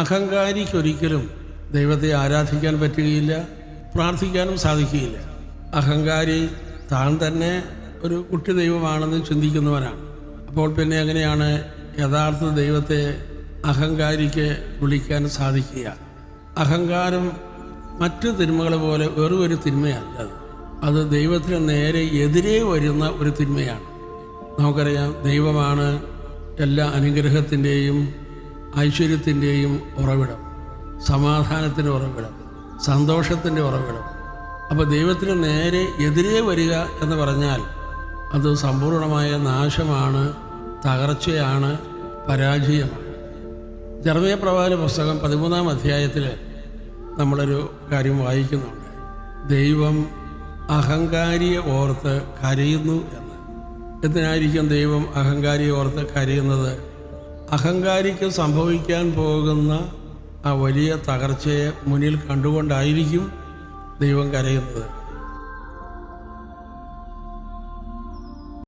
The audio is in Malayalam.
അഹങ്കാരിക്കൊരിക്കലും ദൈവത്തെ ആരാധിക്കാൻ പറ്റുകയില്ല പ്രാർത്ഥിക്കാനും സാധിക്കുകയില്ല. അഹങ്കാരി താൻ തന്നെ ഒരു കുട്ടി ദൈവമാണെന്ന് ചിന്തിക്കുന്നവനാണ്. അപ്പോൾ പിന്നെ എങ്ങനെയാണ് യഥാർത്ഥ ദൈവത്തെ അഹങ്കാരിക്ക് വിളിക്കാൻ സാധിക്കുക? അഹങ്കാരം മറ്റു തിന്മകളെ പോലെ വെറും ഒരു തിന്മയല്ല അത്. അത് ദൈവത്തിന് നേരെ എതിരെ വരുന്ന ഒരു തിന്മയാണ്. നമുക്കറിയാം ദൈവമാണ് എല്ലാ അനുഗ്രഹത്തിന്റെയും ഐശ്വര്യത്തിന്റെയും ഉറവിടം സമാധാനത്തിന്റെ ഉറവിടം സന്തോഷത്തിന്റെ ഉറവിടം. അപ്പോൾ ദൈവത്തിന് നേരെ എതിരെ വരിക എന്ന് പറഞ്ഞാൽ അത് സമ്പൂർണമായ നാശമാണ് തകർച്ചയാണ് പരാജയമാണ്. ജർമ്മയ പ്രവാല പുസ്തകം പതിമൂന്നാം അധ്യായത്തിൽ നമ്മളൊരു കാര്യം വായിക്കുന്നുണ്ട്. ദൈവം അഹങ്കാരിയെ ഓർത്ത് കരയുന്നു എന്ന്. എന്തിനായിരിക്കും ദൈവം അഹങ്കാരിയെ ഓർത്ത് കരയുന്നത്? അഹങ്കാരിക്ക് സംഭവിക്കാൻ പോകുന്ന ആ വലിയ തകർച്ചയെ മുന്നിൽ കണ്ടുകൊണ്ടായിരിക്കും ദൈവം കരയുന്നത്.